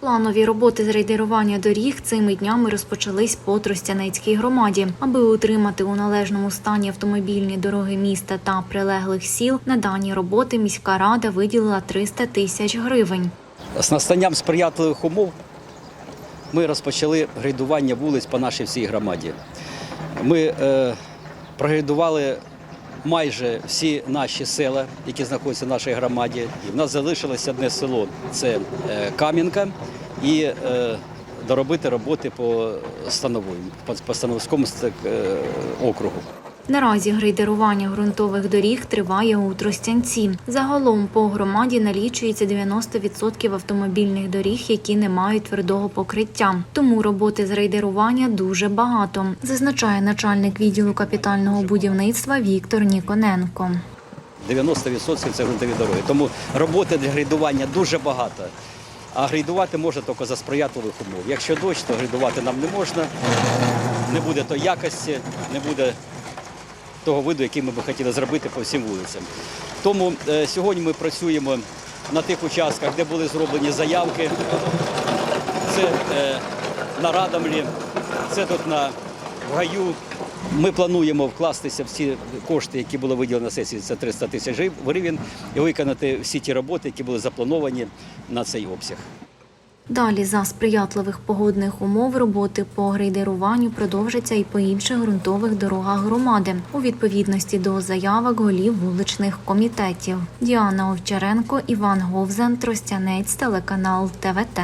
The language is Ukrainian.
Планові роботи з рейдерування доріг цими днями розпочались по Тростянецькій громаді. Аби утримати у належному стані автомобільні дороги міста та прилеглих сіл, на дані роботи міська рада виділила 300 тисяч гривень. З настанням сприятливих умов ми розпочали грейдування вулиць по нашій всій громаді. Ми е, прогрейдували майже всі наші села, які знаходяться в нашій громаді. І в нас залишилося одне село це е, Кам'янка, і е, доробити роботи по Становому, по, Становському е, округу. Наразі грейдерування ґрунтових доріг триває у Тростянці. Загалом по громаді налічується 90% автомобільних доріг, які не мають твердого покриття. Тому роботи з рейдерування дуже багато, зазначає начальник відділу капітального будівництва Віктор Ніконенко. 90% це ґрунтові дороги. Тому роботи для грейдування дуже багато. А грейдувати можна тільки за сприятливих умов. Якщо дощ, то грейдувати нам не можна, не буде то якості, не буде того виду, який ми б хотіли зробити по всім вулицям. Тому е, сьогодні ми працюємо на тих участках, де були зроблені заявки. Це е, на Радомлі, це тут на Гаю. Ми плануємо вкластися в ці кошти, які були виділені на сесії, це 300 тисяч гривень, і виконати всі ті роботи, які були заплановані на цей обсяг. Далі за сприятливих погодних умов роботи по грейдеруванню продовжаться і по інших ґрунтових дорогах громади у відповідності до заявок голів вуличних комітетів. Діана Овчаренко, Іван Говзан, Тростянець, телеканал ТВТ.